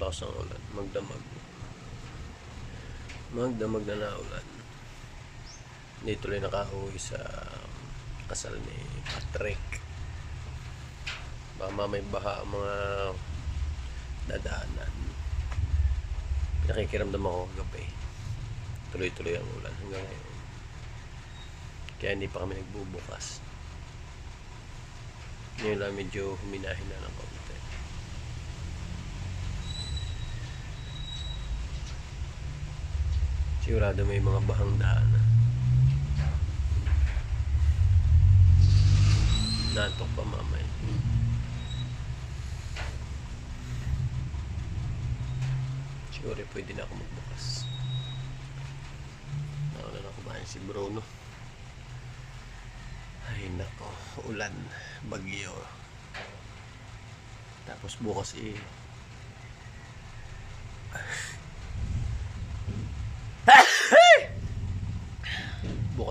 lakas ng ulan. Magdamag. Magdamag na naulan. Hindi tuloy nakauwi sa kasal ni Patrick. Baka may baha ang mga dadaanan. Nakikiramdam ako gabi. Tuloy-tuloy ang ulan hanggang ngayon. Kaya hindi pa kami nagbubukas. Ngayon lang medyo huminahin na ng konti. Sigurado may mga bahang daan. Natok pa mamay. Siguro pwede na ako magbukas. Nauna na kumain si Bruno. Ay nako, ulan, bagyo. Tapos bukas eh.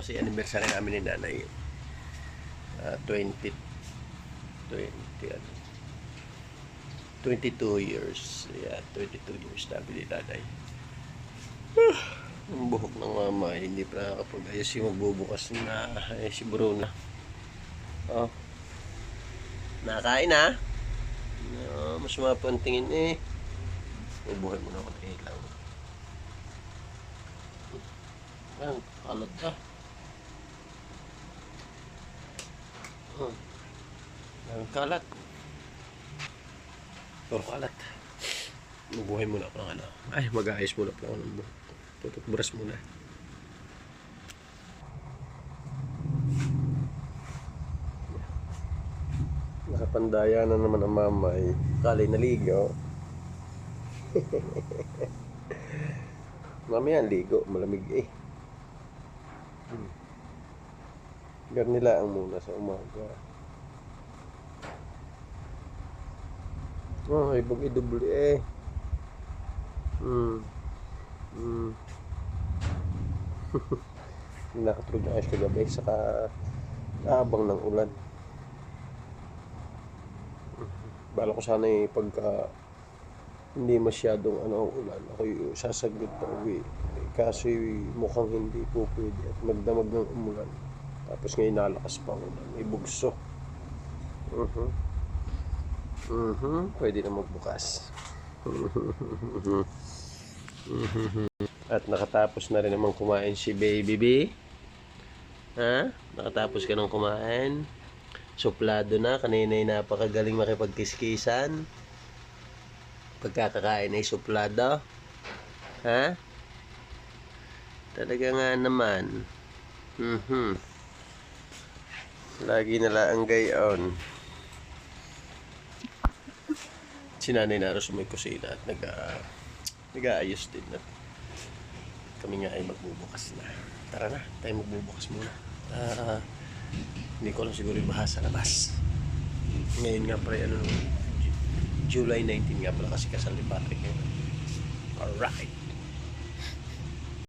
Eh anniversary namin ni nanay. Ah, 20 20 ano 22 years. Yeah, 22 years namin ni nanay. Ang buhok ng mama, eh, hindi pa nakakapag-ayos yung magbubukas na eh, si Bruno. Oh. Nakain na? No, mas mapantingin eh. Ubuhay mo na ako ng ilaw. Yan, kalat ka. Oh. Yan, kalat. Puro kalat. Mabuhay muna ako ng ano. Ay, mag-aayos muna po ako ng buhok. Tututbrush muna. Nakapandaya na naman ang mamay. Kalay naligo. Mamaya ligo, malamig eh. Hmm. Garnila ang muna sa umaga. Oh, ibang idubli eh. Hmm. Hmm. Nakatulog na ayos kagabi saka abang ng ulan. Bala ko sana eh pagka hindi masyadong ano ang ulan, ako sasaglit pa uwi. Eh, Kaso mukhang hindi po pwede at magdamag ng umulan. Tapos ngayon nalakas pa ulan, may bugso. Mhm. Mhm, pwede na magbukas. At nakatapos na rin naman kumain si Baby B. Ha? Nakatapos ka nang kumain. Suplado na. Kanina ay napakagaling makipagkiskisan. Pagkakakain ay suplado. Ha? Talaga nga naman. Mhm. Lagi na lang gayon. Si Nanay Naro sa may kusina at nag, ah, nag-aayos din. At kami nga ay magbubukas na. Tara na, tayo magbubukas muna. Ah, hindi ko lang siguro yung baha sa labas. Ngayon nga pala, ano, Ju- July 19 nga pala kasi kasal ni Patrick. Alright.